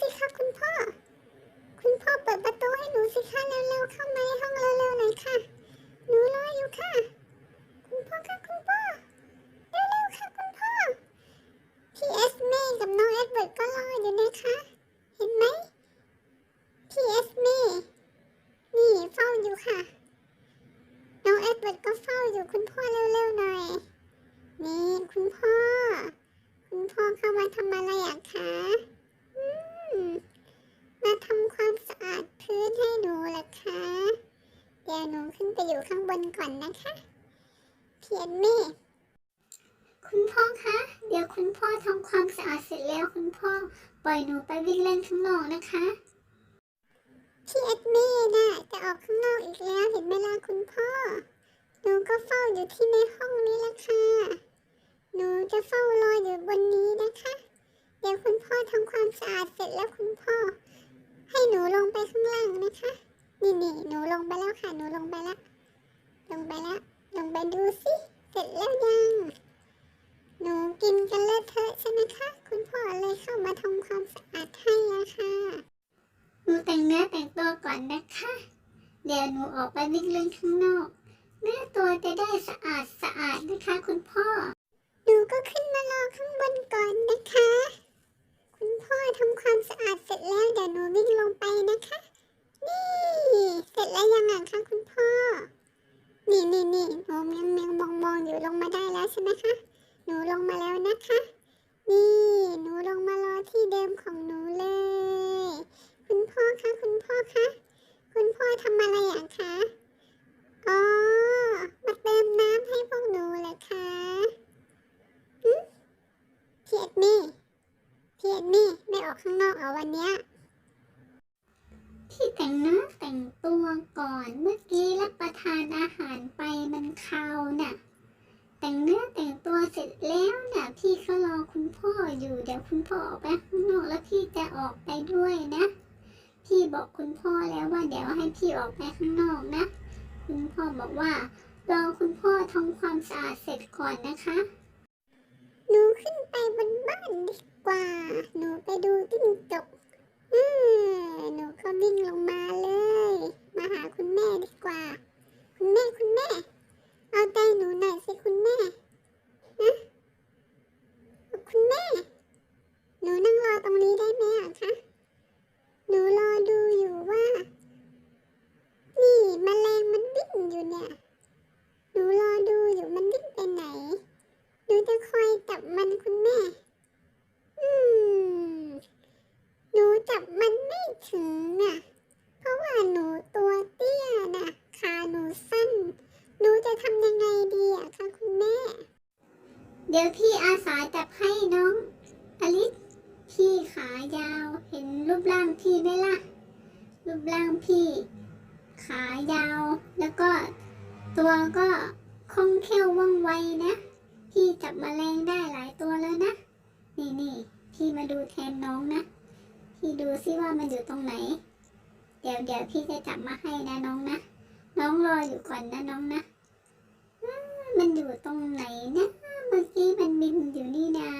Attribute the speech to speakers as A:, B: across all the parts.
A: สิคะคุณพ่อ คุณพ่อเปิดประตูให้หนูสิคะเร็วๆเข้ามาในห้องเร็วๆหน่อยค่ะ หนูรออยู่ค่ะ คุณพ่อค่ะคุณพ่อ เร็วๆค่ะคุณพ่อ พี่เอสเม่กับน้องเอ็ดเวิร์ดก็รออยู่นะคะ เห็นไหมพี่เอสเม่นี่เฝ้าอยู่ค่ะ น้องเอ็ดเวิร์ดก็เฝ้าอยู่คุณพ่อเร็วๆหน่อย นี่คุณพ่อ คุณพ่อเข้ามาทำอะไรอะคะอื มาทำความสะอาดพื้นให้หนูเหรอคะ เดี๋ยวหนูขึ้นไปอยู่ข้างบนก่อนนะคะพี่เอ็ดเม่คุณพ่อคะ เดี๋ยวคุณพ่อทำความสะอาดเสร็จแล้วคุณพ่อ ปล่อยหนูไปวิ่งเล่นข้างนอกนะคะพี่เอ็ดมี่น่ะจะออกข้างนอกอีกแล้วเห็นไหมล่ะคุณพ่อ หนูก็เฝ้าอยู่ที่ในห้องนี้ละค่ะ หนูจะเฝ้ารออยู่บนนี้นะคะ ดี๋ยวคุณพ่อทำความสะอาดเสร็จแล้วคุณพ่อ ให้หนูลงไปข้างล่างนะคะ นี่นี่หนูลงไปแล้วค่ะ หนูลงไปแล้ว ลงไปแล้ว ลงไปดูสิ เสร็จแล้วยัง หนูกินกันเลอะเทอะใช่ไหมคะ คุณพ่อเลยเข้ามาทำความสะอาดให้อะค่ะ หนูแต่งเนื้อแต่งตัวก่อนนะคะ เดี๋ยวหนูออกไปวิ่งเล่นข้างนอก เนื้อตัวจะได้สะอาดสะอาดนะคะ คุณพ่อ หนูก็ขึ้นมารอข้างบนก่อนนะคะ คุณพ่อทำความสะอา ดเสร็จแล้วเดี๋ยวหนูวิ่งลงไปนะคะ นี่ เสร็จแล้วยังไงคะคุณพ่อ นี่นี่นี่หนูยังยังมองมองอยู่ลงมาได้แล้วใช่ไหมคะ หนูลงมาแล้วนะคะ นี่หนูลงมารอที่เดิมของหนูเลย คุณพ่อคะคุณพ่อคะ คุณพ่อทำอะไรอะคะ อ๋อ มาเติมน้ำให้พวกหนูเหรอคะหึเพียดมี่เพียดมี่ไม่ออก ข้างนอกเอาวันเนี้ยพี่แต่งเนื้อแต่งตัวก่อนเมื่อกี้รับประทานอาหารไปมันคาวน่ะ แต่งเนื้อแต่งตัวเสร็จแล้วน่ะ พี่เขารอคุณพ่ออยู่เดี๋ยวคุณพ่อออกไปข้างนอกแล้วพี่จะออกไปด้วยนะ พี่บอกคุณพ่อแล้วว่าเดี๋ยวให้พี่ออกไปข้างนอกนะ คุณพ่อบอกว่ารอคุณพ่อทำความสะอาดเสร็จก่อนนะคะ หนูขึ้นไปบนบ้านดีกว่า หนูไปดูจิ้งจกอืมหนูก็วิ่งลงมาเลย มาหาคุณแม่ดีกว่า คุณแม่คุณแม่ เอาใจหนูหน่อยสิคุณแม่นะคุณแม่ หนูนั่งรอตรงนี้ได้ไหมอะคะ หนูรอดูอยู่ว่า นี่มแมลงมันวิ่งอยู่เนี่ย หนูรอดูอยู่มันวิ่งไปไหน หนูจะคอยจับมันคุณแม่ อืม หนูจับมันไม่ถึงน่ะ เพราะว่าหนูตัวเตี้ยน่ะ ขาหนูสั้น หนูจะทำยังไงดีอะคะคุณแม่ เดี๋ยวพี่อาสาจับให้น้องอลิสพี่ขายาวเห็นรูปร่างพี่ไหมล่ะ รูปร่างพี่ ขายาว แล้วก็ตัวก็คล่องแคล่วว่องไวนะ พี่จับแมลงได้หลายตัวแล้วนะ นี่นี่พี่มาดูแทนน้องนะ พี่ดูซิว่ามันอยู่ตรงไหน เดี๋ยวเดี๋ยวพี่จะจับมาให้นะน้องนะ น้องรออยู่ก่อนนะน้องนะมมันอยู่ตรงไหนนะ เมื่อกี้มันบินอยู่นี่นา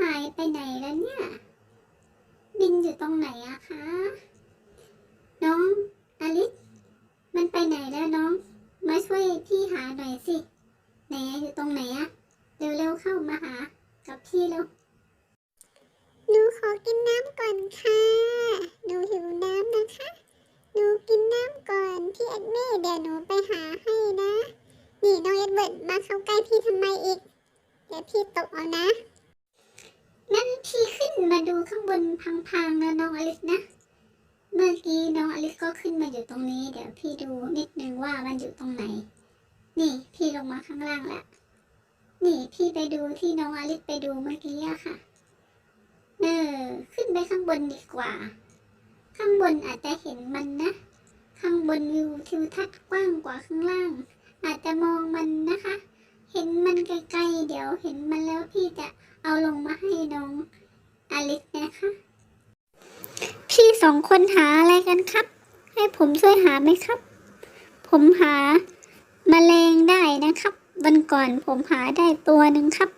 A: หายไปไหนแล้วเนี่ย บินอยู่ตรงไหนอะคะ น้องอลิสมันไปไหนแล้วน้อง มาช่วยพี่หาหน่อยสิ ไหนอยู่ตรงไหนอะเร็วๆเข้ามาหา กับพี่เร็วหนูขอกินน้ำก่อนค่ะหนูหิวน้ำนะคะ หนูกินน้ำก่อนพี่เอ็ดเม่เดี๋ยวหนูไปหาให้นะ นี่น้องเอ็ดเวิร์ดมาเข้าใกล้พี่ทำไมอีก เดี๋ยวพี่ตกเอานะนั่นพี่ขึ้นมาดูข้างบนพังๆนะน้องอลิสนะ เมื่อกี้น้องอลิสก็ขึ้นมาอยู่ตรงนี้ เดี๋ยวพี่ดูนิดนึงว่ามันอยู่ตรงไหน นี่พี่ลงมาข้างล่างแล้วนี่พี่ไปดูที่น้องอลิสไปดูเมื่อกี้อะค่ะเออขึ้นไปข้างบนดีกว่า ข้างบนอาจจะเห็นมันนะ ข้างบนวิวทิวทัศน์กว้างกว่าข้างล่าง อาจจะมองมันนะคะ เห็นมันไกลๆเดี๋ยวเห็นมันแล้วพี่จะเอาลงมาให้น้องอลิสนะคะ พี่สองคนหาอะไรกันครับ ให้ผมช่วยหาไหมครับ ผมหาแมลงได้นะครับ วันก่อนผมหาได้ตัวหนึ่งครับ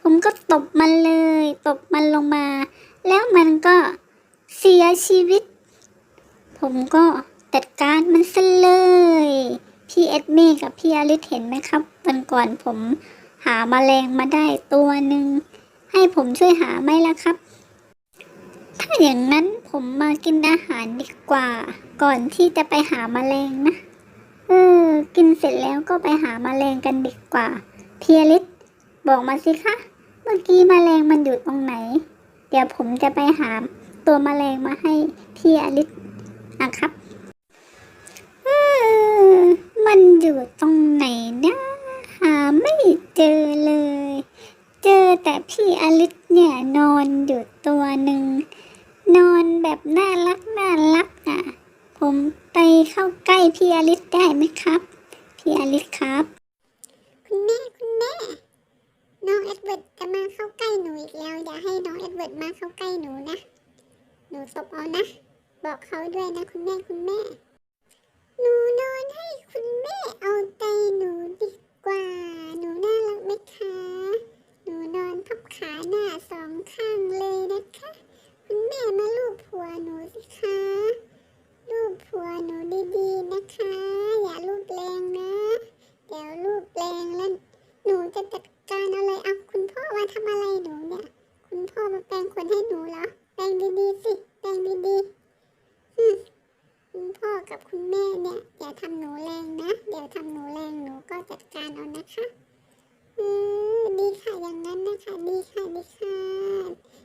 A: ผมก็ตบมันเลย ตบมันลงมา แล้วมันก็เสียชีวิต ผมก็จัดการมันซะเลย พี่เอ็ดมี่กับพี่อลิสเห็นไหมครับ วันก่อนผมหามาแมลงมาได้ตัวหนึ่งให้ผมช่วยหาไหมล่ะครับ ถ้าอย่างนั้นผมมากินอาหารดีกว่า ก่อนที่จะไปหามาแมลงนะเออกินเสร็จแล้วก็ไปหามาแมลงกันดีกว่าพี่อลิสบอกมาสิคะเมื่อกี้มแมลงมันอยู่ตรงไหน เดี๋ยวผมจะไปหาตัวมแมลงมาให้พี่อลิสนะครับ มันอยู่ตรงไหนนะหาไม่เจอเลย เจอแต่พี่อลิสเนี่ยนอนอยู่ตัวหนึ่ง นอนแบบน่ารักน่ารักอะ ผมไปเข้าใกล้พี่อลิสได้ไหมครับ พี่อลิสครับ
B: คุณแม่คุณแม่ น้องเอ็ดเวิร์ดจะมาเข้าใกล้หนูอีกแล้ว อย่าให้น้องเอ็ดเวิร์ดมาเข้าใกล้หนูนะ หนูตบเอานะ บอกเขาด้วยนะคุณแม่คุณแม่ หนูนอนให้คุณแม่เอาใจหนูดีกว่า หนูน่ารักไหมคะ หนูนอนพับขาหน้าสองข้างเลยนะคะ คุณแม่มาลูบหัวหนูสิคะลูบหัวหนูดีๆนะคะ อย่าลูบแรงนะ เดี๋ยวลูบแรงแล้วหนูจะจัดการเอาเลยเอาคุณพ่อมาทำอะไรหนูเนี่ย คุณพ่อมาแปลงขนให้หนูเหรอ แปลงดีๆสิ แปลงดีๆอืมคุณพ่อกับคุณแม่เนี่ยอย่าทำหนูแรงนะ เดี๋ยวทำหนูแรงหนูก็จัดการเอานะคะอืมดีค่ะอย่างนั้นนะคะ ดีค่ะดีค่ะ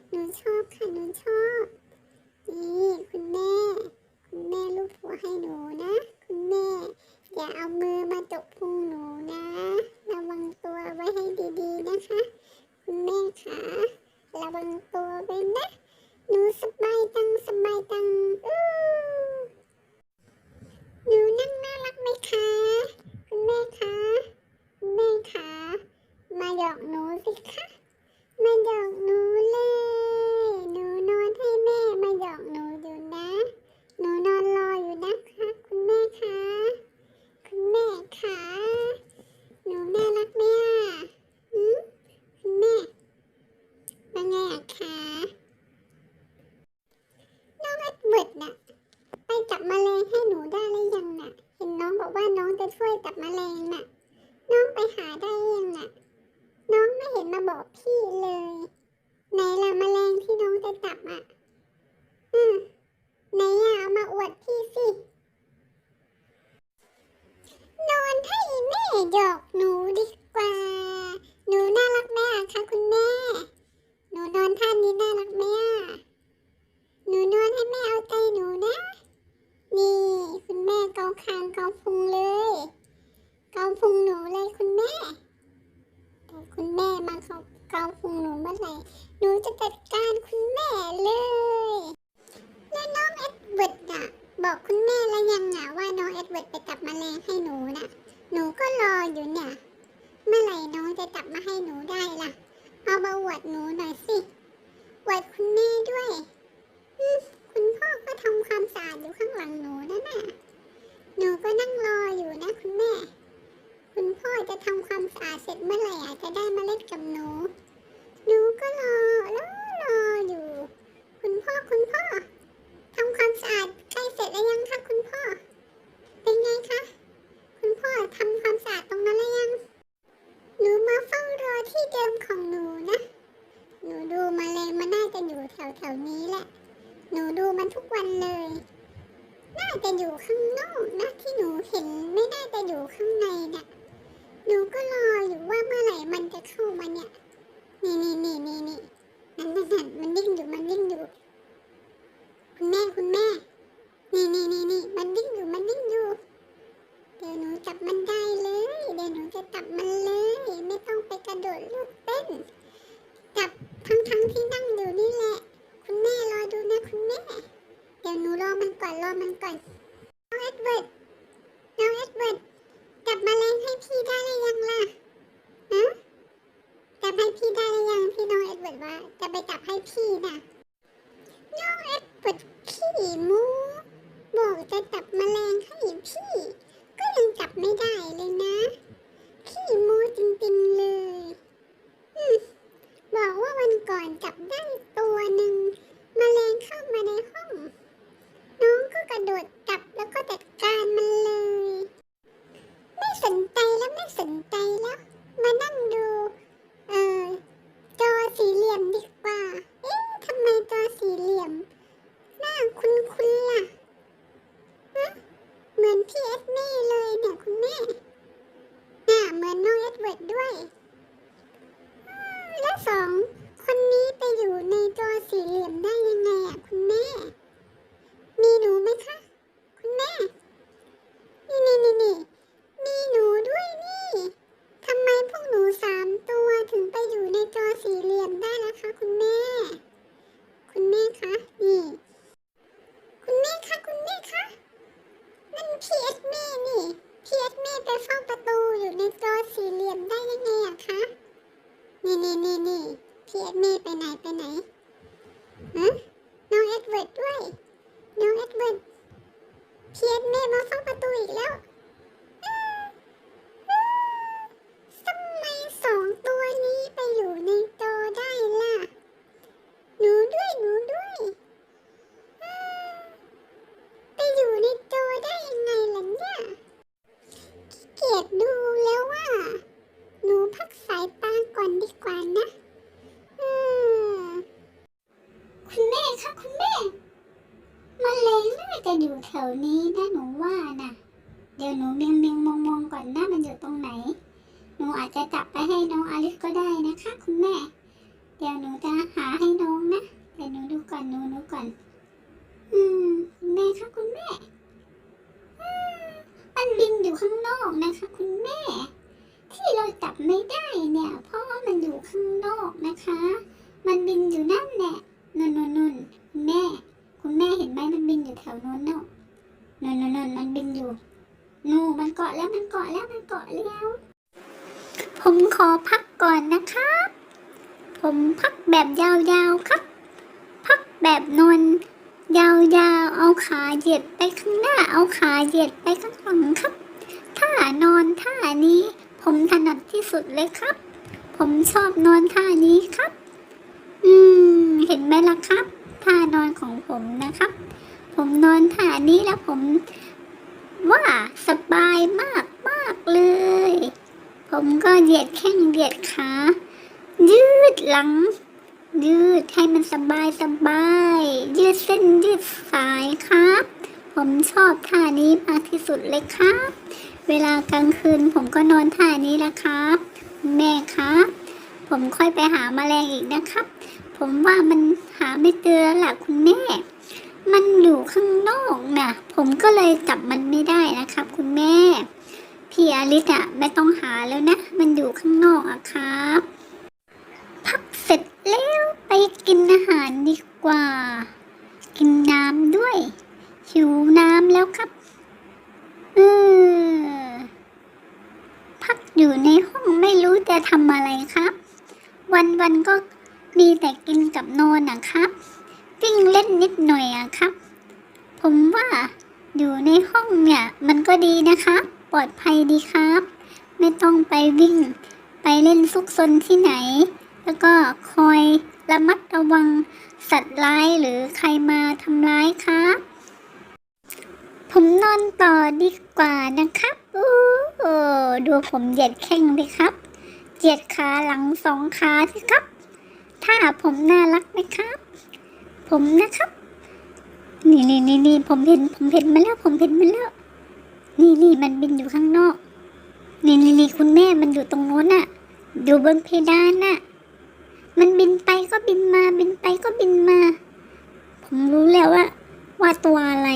B: หนูชอบค่ะหนูชอบ นี่คุณแม่ คุณแม่ลูบหัวให้หนูนะ คุณแม่ อย่าเอา มือมาจกพุงหนูนะ ระวังตัวไว้ให้ดีๆนะคะ คุณแม่ขาระวังตัวไว้นะ หนูสบายจังสบายจังอู้หนูนั่งน่ารักไหมคะ คุณแม่คะคุณแม่คะมาหยอกหนูสิคะมาหยอกหนูเลย หนูนอนให้แม่มาหยอกหนูอยู่นะ หนูนอนรออยู่นะคะ คุณแม่คะ คุณแม่คะหนูน่ารักไหมอะหืมคุณแม่เป็นไงอะคะน้องเอ็ดเวิร์ดน่ะ ไปจับแมลงให้หนูได้หรือยังน่ะ เห็นน้องบอกว่าน้องจะช่วยจับแมลงน่ะ น้องไปหาได้ยังน่ะ น้องไม่เห็นมาบอกพี่เลย ไหนล่ะแมลงที่น้องจะจับอะ อืมไหนอะเอามาอวดพี่สิ นอนให้แม่หยอกหนูดีกว่า หนูน่ารักไหมอะคะคุณแม่ หนูนอนท่านี้น่ารักไหมอะหนูนอนให้แม่เอาใจหนูนะ นี่คุณแม่เกาคางเกาพุงเลย เกาพุงหนูเลยคุณแม่ แต่คุณแม่มาเขาเกา พุงหนูเมื่อไหนูจะจัดการคุณแม่เลย แล้วน้องเอ็ดเวิร์ดน่ะ บอกคุณแม่แล้วยังอะว่าน้องเอ็ดเวิร์ดไปจับแมลงให้หนูน่ะ หนูก็รออยู่เนี่ย เมื่อไหร่น้องจะจับมาให้หนูได้ล่ะ เอามาอวดหนูหน่อยสิอวดคุณแม่ด้วยคุณพ่อก็ทำความสะอาดอยู่ข้างหลังหนูนั่นน่ะ หนูก็นั่งรออยู่นะคุณแม่ คุณพ่อจะทำความสะอาดเสร็จเมื่อไหร่อาจจะได้มาเล่นกับหนู หนูก็รอรอรออยู่ คุณพ่อคุณพ่อ ทำความสะอาดใกล้เสร็จแล้วยังคะคุณพ่อ เป็นไงคะ คุณพ่อทำความสะอาดตรงนั้นแล้วยัง หนูมาเฝ้ารอที่เดิมของหนูนะ หนูดูแมาเลยมันน่าจะอยู่แถวแถวๆนี้แหละ หนูดูมันทุกวันเลย น่าจะอยู่ข้างนอกนะที่หนูเห็นไม่น่าจะอยู่ข้างในน่ะ หนูก็รออยู่ว่าเมื่อไหร่มันจะเข้ามาเนี่ย นี่นี่นี่นี่นี่นั่นนั่นนั่นมันวิ่งอยู่มันวิ่งอยู่ คุณแม่คุณแม่ นี่นี่นี่นี่มันวิ่งอยู่มันวิ่งอยู่ เดี๋ยวหนูจับมันได้เลย เดี๋ยวหนูจะจับมันเลย ไม่ต้องไปกระโดดลูกเต้นจับทั้งทั้งที่นั่งอยู่นี่แหละ คุณแม่รอดูนะคุณแม่ เดี๋ยวหนูรอมันก่อนรอมันก่อนน้องเอ็ดเวิร์ดน้องเอ็ดเวิร์ดจับแมลงให้พี่ได้หรือยังล่ะฮะจับให้พี่ได้หรือยังที่น้องเอ็ดเวิร์ดว่า จะไปจับให้พี่นะน้องเอ็ดเวิร์ดขี้มูบอกจะจับแมลงให้พี่ ก็ยังจับไม่ได้เลยนะ ขี้โมูจริงๆเลยอบอกว่าวันก่อนจับได้ตัวหนึ่ง ข้าง
A: นอกนะคะ มันบินอยู่นั่นแหละนนนนนแม่ คุณแม่เห็นไหมมันบินอยู่แถวโน้นเนาะนนนนนมันบินอยู่นูมันเกาะแล้วมันเกาะแล้วมันเกาะแล้ว ผมขอพักก่อนนะครับ ผมพักแบบยาวๆครับ พักแบบนอนยาวๆ เอาขาเหยียดไปข้างหน้า เอาขาเหยียดไปข้างหลังครับ ท่านอนท่านี้ผมถนัดที่สุดเลยครับ ผมชอบนอนท่านี้ครับ อืม เห็นไหมล่ะครับ ท่านอนของผมนะครับ ผมนอนท่านี้แล้วผม ว่าสบายมากมากเลย ผมก็เหยียดแข้งเหยียดขา ยืดหลัง ยืดให้มันสบายสบาย ยืดเส้นยืดสายครับ ผมชอบท่านี้มากที่สุดเลยครับ เวลากลางคืนผมก็นอนท่านี้แหละครับ แม่ครับ ผมค่อยไปหาแมลงอีกนะครับ ผมว่ามันหาไม่เจอแล้วล่ะคุณแม่ มันอยู่ข้างนอกนะผมก็เลยจับมันไม่ได้นะครับ คุณแม่ พี่อลิสอะไม่ต้องหาแล้วนะ มันอยู่ข้างนอกอะครับพักเสร็จแล้วไปกินอาหารดีกว่า กินน้ำด้วย หิวน้ำแล้วครับเออ อยู่ในห้องไม่รู้จะทำอะไรครับ วันวันก็มีแต่กินกับนอนนะครับวิ่งเล่นนิดหน่อยอะครับ ผมว่าอยู่ในห้องเนี่ยมันก็ดีนะคะ ปลอดภัยดีครับ ไม่ต้องไปวิ่ง ไปเล่นซุกซนที่ไหน แล้วก็คอยระมัดระวังสัตว์ร้ายหรือใครมาทำร้ายครับผมนอนต่อดีกว่านะครับอู้ หูดูผมเหยียดแข้งเลยครับ เหยียดขาหลังสองขาสิครับ ถ้าผมน่ารักไหมครับ ผมนะครับ นี่นี่นี่นี่ผมเห็นผมเห็นมาแล้ว ผมเห็นมาแล้ว นี่นี่มันบินอยู่ข้างนอก นี่นี่นี่คุณแม่มันอยู่ตรงโน้นน่ะ อยู่บนเพดานน่ะ มันบินไปก็บินมา บินไปก็บินมา ผมรู้แล้วว่าว่าตัวอะไร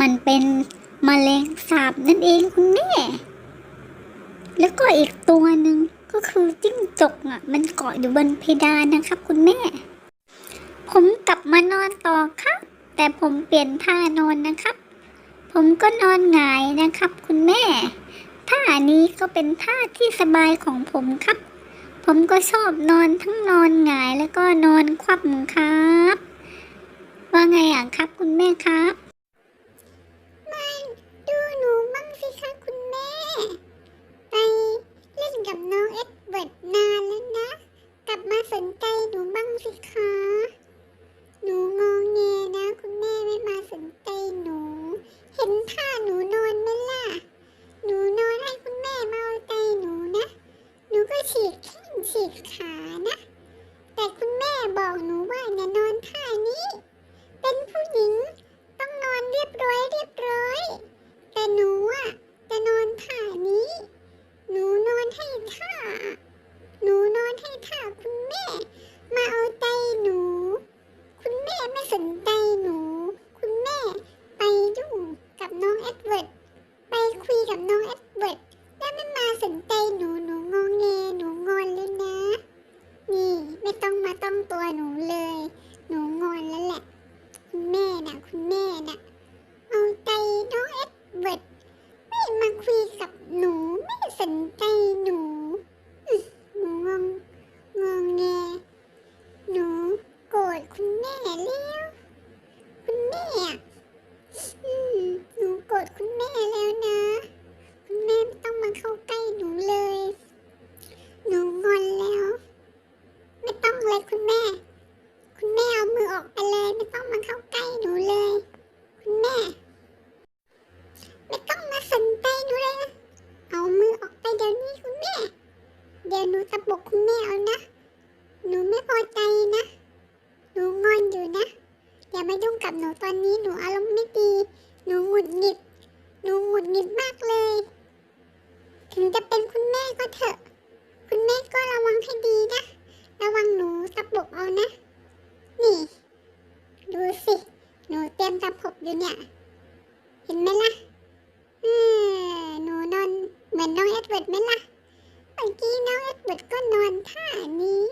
A: มันเป็น มแมลงสาบนั่นเองคุณแม่ แล้วก็อีกตัวหนึ่งก็คือจิ้งจกอะ มันเกาะอยู่บนเพดานนะครับ คุณแม่ ผมกลับมานอนต่อครับ แต่ผมเปลี่ยนท่านอนนะครับ ผมก็นอนหงายนะครับ คุณแม่ท่านี้ก็เป็นท่าที่สบายของผมครับ ผมก็ชอบนอนทั้งนอนหงายแล้วก็นอนคว่ำครับ ว่าไงอะครับคุณแม่ครับ
B: มันดูหนูบ้าง สิคะคุณแม่ ไปเล่นกับน้องเอ็ดเวิร์ดนานแล้วนะ กลับมาสนใจหนูบ้างสิคะ หนูงองแงนะ คุณแม่ไม่มาสนใจหนู เห็นท่าหนูนอนไหมล่ะ หนูนอนให้คุณแม่มาเอาใจหนูนะ หนูก็ฉีกแข้งฉีกขานะ แต่คุณแม่บอกหนูว่าอย่านอนท่านี้ เป็นผู้หญิง ต้องนอนเรียบร้อยเรียบร้อย แต่หนูอะจะนอนท่านี้ หนูนอนให้ท่า หนูนอนให้ท่าคุณแม่ มาเอาใจหนู คุณแม่ไม่สนใจหนู คุณแม่ไปยุ่งกับน้องเอ็ดเวิร์ด ไปคุยกับน้องเอ็ดเวิร์ด แล้วไม่มา สนใจหนู หนูงองแง หนูงอนเลยนะ นี่ไม่ต้องมาต้องตัวหนูเลย หนูงอนแล้วแหละ คุณแม่น่ะ คุณแม่น่ะ เอาใจน้องเอ็ดเวิร์ดไม่มาคุยกับหนู ไม่สนใจหนูอื้อหนูงงงงแง หนูโกรธคุณแม่แล้ว คุณแม่อะอืมหนูโกรธคุณแม่แล้วนะ คุณแม่ไม่ต้องมาเข้าใกล้หนูเลย หนูงอนแล้ว ไม่ต้องเลยคุณแม่ คุณแม่เออกไปเลย ไม่ต้องมาเข้าใกล้หนูเลย คุณแม่ ไม่ต้องมาสนใจหนูเลยนะ เอามือออกไปเดี๋ยวนี้ามายุ่งกับหนูตอนนี้หนูอารมณ์ไม่ดี หนูหงุดหงิด หนูหงุดหงิดมากเลย ถึงจะเป็นคุณแม่ก็เถอะ คุณแม่ก็ระวังให้ดีนะ ระวังหนูตะปบเอานะ นี่ ดูสิ หนูเตรียมตะปบอยู่เนี่ย เห็นไหมล่ะเออหนูนอนเห มือนน้องเอ็ดเวิร์ดไหมล่ะเมื่อกี้น้องเอ็ดเวิร์ดก็นอนท่านี้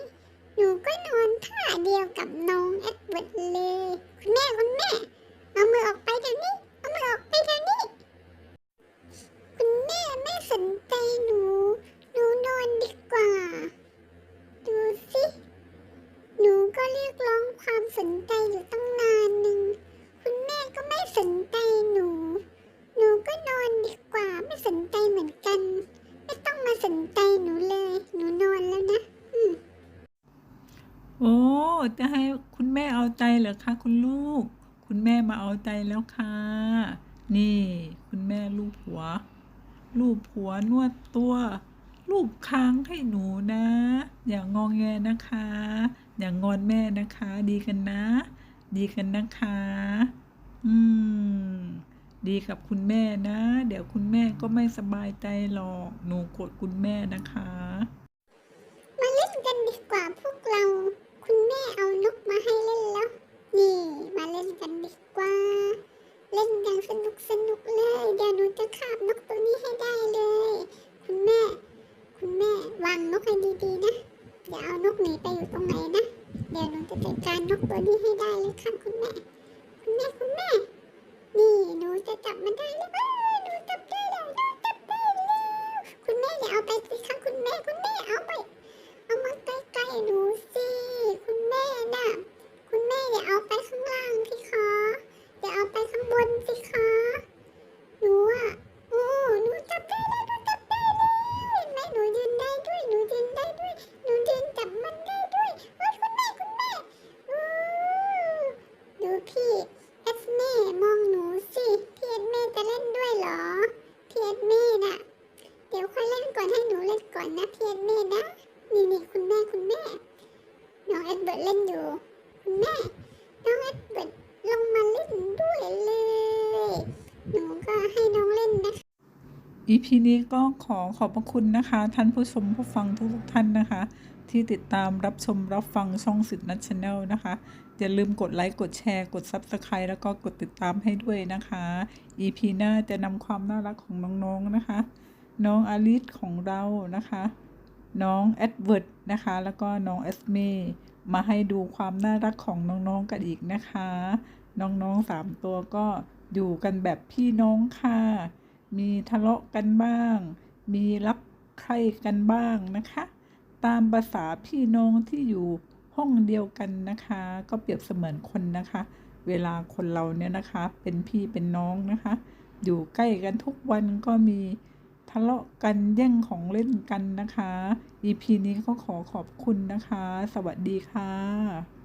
B: หนูก็นอนท่าเดียวกับน้องเอ็ดเวิร์ดเลย คุณแม่คุณแม่ เอามือออกไปเดี๋ยวนี้ เอามือออกไปเดี๋ยวนี้ คุณแม่ไม่สนใจหนู หนูนอนดีกว่า ดูสิ หนูก็เรียกร้องความสนใจอยู่ตั้งนานหนึ่ง คุณแม่ก็ไม่สนใจหนู หนูก็นอนดีกว่าไม่สนใจเหมือนกัน ไม่ต้องมาสนใจหนูเลย หนูนอนแล้วนะ อืม
C: โอ้ จะให้คุณแม่เอาใจเหรอคะคุณลูก คุณแม่มาเอาใจแล้วค่ะ นี่ คุณแม่ลูบหัว ลูบหัวนวดตัวลูบค้างให้หนูนะ อย่างงองแงนะคะ อย่างงอนแม่นะคะ ดีกันนะ ดีกันนะคะ อืม ดีกับคุณแม่นะ เดี๋ยวคุณแม่ก็ไม่สบายใจหรอก หนูกดคุณแม่นะคะ
B: มาเล่นกันดีกว่าพวกเรา คุณแม่เอานกมาให้เล่นแล้ว นี่ มาเล่นกันดีกว่า เล่นกันสนุกสนุกเลย เดี๋ยวหนูจะคาบนกตัวนี้ให้ได้เลย คุณแม่ คุณแม่วางนกให้ดีๆนะ อย่าเอานกหนีไปอยู่ตรงไหนนะ เดี๋ยวหนูจะจัดการนกตัวนี้ให้ได้เลยค่ะคุณแม่ คุณแม่คุณแม่ นี่หนูจะจับมันได้แล้วหนูจับได้แล้วหนูจับได้แล้วคุณแม่อย่าเอาไปสิคะคุณแม่คุณแม่เอาไปเอามาใกล้ๆหนูสิคุณแม่น่ะคุณแม่อย่าเอาไปข้างล่างสิคะ อย่าเอาไปข้างบนสิคะ หนูอะโอ้หนูจับได้แล้วหนูจับได้แล้วเห็นไหมหนูยืนได้ด้วย หนูยืนได้ด้วย หนูยืนจับมันได้ด้วยโอ้ยคุณแม่คุณแม่อู้ดูพี่เอสเม่มองหนูสิพี่เอสเม่จะเล่นด้วยเหรอพี่เอสเม่น่ะ เดี๋ยวค่อยเล่นก่อนให้หนูเล่นก่อนนะพี่เอสเม่นะ นี่นี่คุณแม่คุณแม่ น้องเอ็ดเบิร์ดเล่นอยู่ คุณแม่ น้องเอ็ดเบิร์ดลงมาเล่นด้วยเลย หนูก็ให้น้องเล่นนะคะ
C: EP นี้ก็ขอขอบพระคุณนะคะ ท่านผู้ชมผู้ฟังทุกท่านนะคะ ที่ติดตามรับชมรับฟังช่องสิทธิ์นัชแนลนะคะ อย่าลืมกดไลค์กดแชร์ กด Subscribe แล้วก็กดติดตามให้ด้วยนะคะ EP หน้าจะนำความน่ารักของน้องๆนะคะ น้องอลิสของเรานะคะ น้องแอดเวิร์ดนะคะ แล้วก็น้องเอสเมมาให้ดูความน่ารักของน้องๆกันอีกนะคะ น้องๆสามตัวก็อยู่กันแบบพี่น้องค่ะ มีทะเลาะกันบ้าง มีรักใคร่กันบ้างนะคะ ตามภาษาพี่น้องที่อยู่ห้องเดียวกันนะคะ ก็เปรียบเสมือนคนนะคะ เวลาคนเราเนี่ยนะคะ เป็นพี่เป็นน้องนะคะ อยู่ใกล้กันทุกวันก็มีทะเลาะกันแย่งของเล่นกันนะคะ EP นี้ก็ขอขอบคุณนะคะ สวัสดีค่ะ